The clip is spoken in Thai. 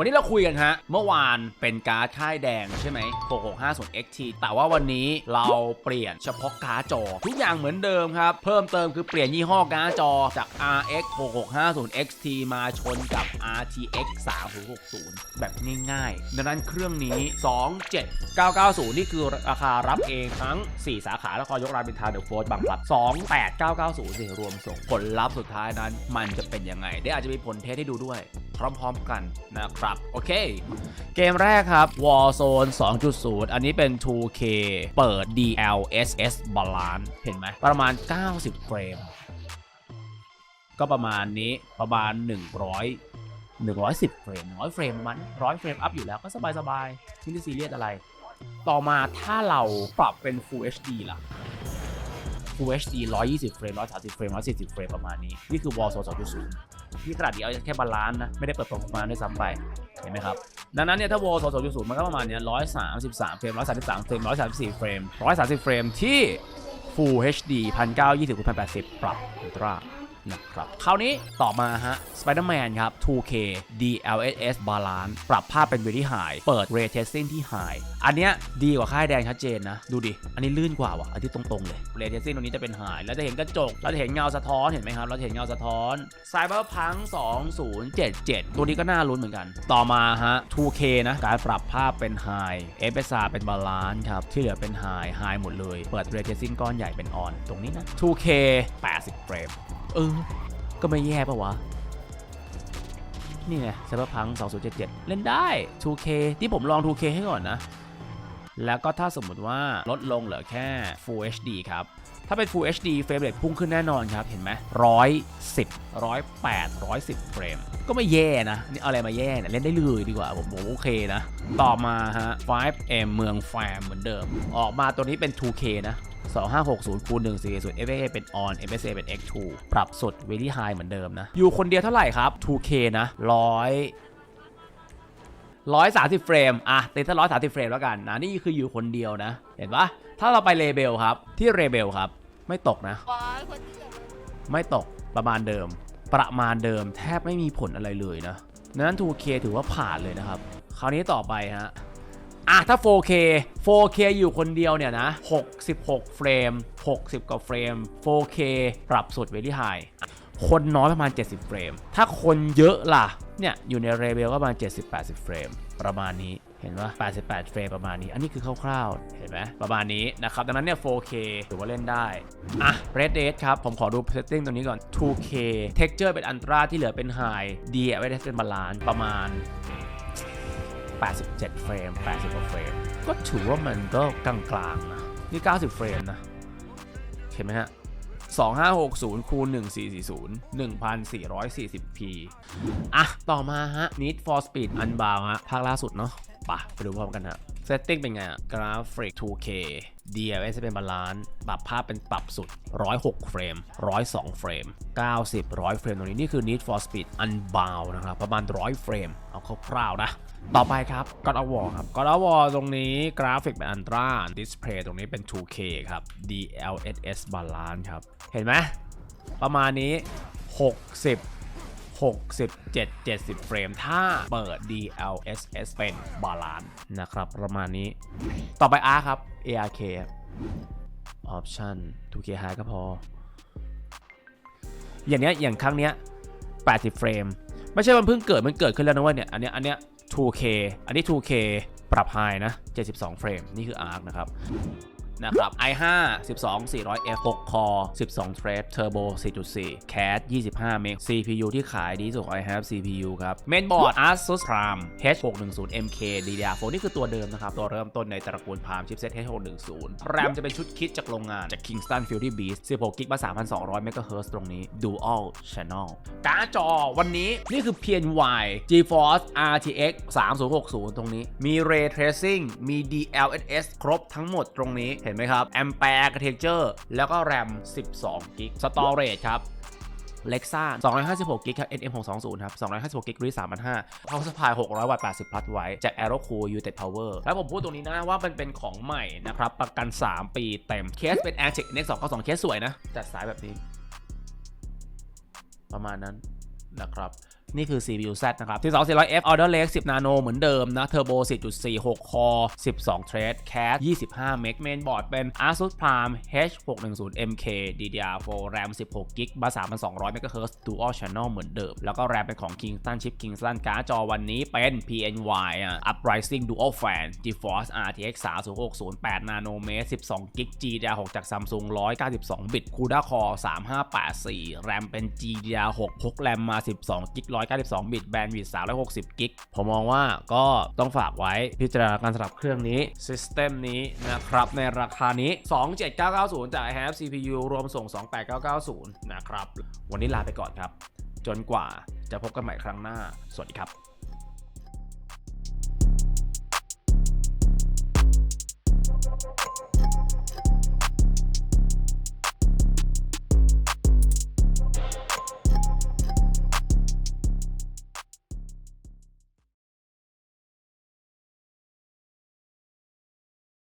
วันนี้เราคุยกันฮะ เมื่อวานเป็นการ์ดค่ายแดงใช่ไหม6650 XT แต่ว่าวันนี้เราเปลี่ยนเฉพาะการ์ดจอ ทุกอย่างเหมือนเดิมครับ เพิ่มเติมคือเปลี่ยนยี่ห้อการ์ดจอจาก RX 6650 XT มาชนกับ RTX 3060 แบบง่ายๆ ดังนั้นเครื่องนี้ 27990 นี่คือราคารับเองทั้ง 4 สาขาแล้วก็ยกรามอินทราเดอะโฟร์บางพลัด28990สิรวมส่งผลลัพธ์สุดท้ายนั้น มันจะเป็นยังไงเดี๋ยวอาจจะมีผลเทสให้ดูด้วย ร้อมๆกันนะครับ โอเค เกมแรกครับ Warzone 2.0 อันนี้เป็น 2K เปิด DLSS Balance เห็นไหม ประมาณ 90 เฟรม ก็ประมาณนี้ประมาณ 100 110 เฟรม 100 เฟรมมาณ100 เฟรม อัพอยู่แล้วก็สบายๆไม่ได้ซีเรียสอะไร ต่อมาถ้าเราปรับเป็น Full HD ล่ะ Full HD 120 เฟรม 130 เฟรม 140 เฟรม ประมาณนี้ นี่คือ Warzone 2.0 ที่ขนาดเดียวแค่บาลานซ์นะ ไม่ได้เปิดตัวมาด้วยซ้ำไป เห็นไหมครับ ดังนั้นเนี่ยถ้า Warzone 2.0มันก็ประมาณเนี้ย133เฟรม133เฟรม134เฟรม130เฟรมที่ Full HD 1920x1080 ปรับอัลตร้า นะครับคราวนี้ต่อมาฮะ Spider-Man ครับ 2K DLSS Balance ปรับภาพเป็น Very High เปิด Ray Tracing ที่ High อันเนี้ยดีกว่าค่ายแดงชัดเจนนะ ดูดิ อันนี้ลื่นกว่าว่ะอันที่ตรงๆเลย Ray Tracing ตรงนี้จะเป็น High แล้วจะเห็นกระจก เราจะเห็นเงาสะท้อน เห็นไหมครับ เราจะเห็นเงาสะท้อน Cyberpunk 2077 ตัวนี้ก็น่าลุ้นเหมือนกัน ต่อมาฮะ 2K นะ การปรับภาพเป็น High FSR เป็น Balance ครับ ที่เหลือเป็น High High หมดเลย เปิด Ray Tracing ก้อนใหญ่เป็น On ตรงนี้นะ 2K 80เฟรม เออก็ไม่แย่ปะวะ นี่ไง Cyberpunk 2077 เล่นได้ 2K ที่ผมลอง 2K ให้ก่อนนะ แล้วก็ถ้าสมมุติว่าลดลงเหลือแค่ Full HD ครับ ถ้าเป็น Full HD เฟรมเรทพุ่งขึ้นแน่นอนครับ เห็นไหมร้อยสิบร้อยแปดร้อยสิบเฟรม ก็ไม่แย่นะ นี่เอาอะไรมาแย่เนี่ยเล่นได้เลยดีกว่า ผมผมโอเคนะ ต่อมาฮะ 5M เมืองแฟมเหมือนเดิม ออกมาตัวนี้เป็น 2K นะ 2560คูณ140 FSA เป็น on FSA เป็น X2 ปรับสุด very high เหมือนเดิมนะ อยู่คนเดียวเท่าไหร่ครับ 2K นะ100 130เฟรม อะติดถ้า130เฟรมแล้วกันนะ นี่คืออยู่คนเดียวนะ เห็นปะถ้าเราไปเลเบลครับ ที่เลเบลครับ ไม่ตกนะ ไม่ตก ประมาณเดิม ประมาณเดิมแทบไม่มีผลอะไรเลยนะดังนั้น 2K ถือว่าผ่านเลยนะครับ คราวนี้ต่อไปฮะ อะถ้า 4K 4K อยู่คนเดียวเนี่ยนะ 66 เฟรม 60 กว่าเฟรม 4K ปรับสุด very high คนน้อยประมาณ 70 เฟรม ถ้าคนเยอะล่ะ เนี่ย อยู่ในเรเบลก็ประมาณ 70-80 เฟรม ประมาณนี้เห็นว่า88 เฟรมประมาณนี้ อันนี้คือคร่าวๆ เห็นไหมประมาณนี้นะครับ ดังนั้นเนี่ย 4K ถือว่าเล่นได้ อะ Red Dead ครับ ผมขอดู setting ตรงนี้ก่อน 2K texture เป็น ultra ที่เหลือเป็น high D ไว้ได้เป็นบาลานประมาณ 87 เฟรม 80กว่าเฟรม ก็ถือว่ามันก็กลางๆนะ นี่ 90 เฟรมนะ เห็นไหมฮะ 2560คูณ1440 1440p อะ ต่อมาฮะ Need for Speed Unbound ฮะ ภาคล่าสุดเนาะปะไปดูพร้อมกันฮะ Setting เป็นไงอะกราฟิก 2K DLS เป็นบาลานซ์ปรับภาพเป็นปรับสุด 106 เฟรม 102 เฟรม 90 100 เฟรมตรงนี้ นี่คือ Need for Speed Unbound นะครับ ประมาณ 100 เฟรม เอาคร่าวๆนะ ต่อไปครับ God of War ครับ God of War ตรงนี้กราฟิกเป็น Ultra Display ตรงนี้เป็น 2K ครับ DLSS Balance ครับ เห็นไหมประมาณนี้ 60 67 70 เฟรม ถ้าเปิด DLSS เป็นบาลานซ์นะครับ ประมาณนี้ ต่อไป R ครับ ARK Option 2K High ก็พอ อย่างเนี้ยอย่างครั้งเนี้ย80 เฟรม ไม่ใช่มันเพิ่งเกิด มันเกิดขึ้นแล้วนะเว่าเนี่ย อันเนี้ยอันเนี้ย 2K อันนี้ 2K ปรับ High นะ 72 เฟรม นี่คือ ARC นะครับ นะครับ i5 12 400F 6 core 12 thread turbo 4.4 CAD 25 เมก CPU ที่ขายดีสุดของ i5 CPU ครับ mainboard Asus Prime H610 MK DDR4 นี่คือตัวเดิมนะครับ ตัวเริ่มต้นในตระกูล Prime chipset H610 RAM จะเป็นชุดคิดจากโรงงานจาก Kingston Fury Beast 16 GB มา3,200 MHz ตรงนี้ Dual Channel การ์ดจอวันนี้นี่คือ PNY GeForce RTX 3060 ตรงนี้ มี Ray Tracing มี DLSS ครบทั้งหมดตรงนี้เห็นไหมครับ Ampere Architecture แล้วก็ RAM 12 GB Storage ครับ Lexa 256 GB ครับ NM620 ครับ256 GB รี3,500 Power Supply 600 วัตต์80 พลัสไว้จาก Aerocool United Power แล้วผมพูดตรงนี้นะว่ามันเป็นของใหม่นะครับ ประกัน 3 ปีเต็ม เคสเป็น Aircheck NX 292เคสสวยนะ จัดสายแบบนี้ ประมาณนั้นนะครับ นี่คือ CPU Z นะครับ 12400F Order Lake 10 Nano เหมือนเดิมนะ Turbo 4.46 Core 12 Thread Cache 25เมก Mainboard เป็น Asus Prime H610MK DDR4 RAM 16 GB บัส3,200 MHz Dual Channel เหมือนเดิม แล้วก็ RAM เป็นของ Kingston Chip Kingston การ์ดจอวันนี้เป็น PNY อะ Uprising Dual Fan GeForce RTX 3060 8 Nanometer 12 GB GDDR6 จาก Samsung 192 บิต CUDA Core 3584 RAM เป็น GDDR6 พก RAM มา 12 GB 192 บิต แบนด์วิดธ์360 กิก ผมมองว่าก็ต้องฝากไว้พิจารณาการสำหรับเครื่องนี้ System นี้นะครับ ในราคานี้ 27990 จาก i have CPU รวมส่ง 28990 นะครับ วันนี้ลาไปก่อนครับ จนกว่าจะพบกันใหม่ครั้งหน้า สวัสดีครับ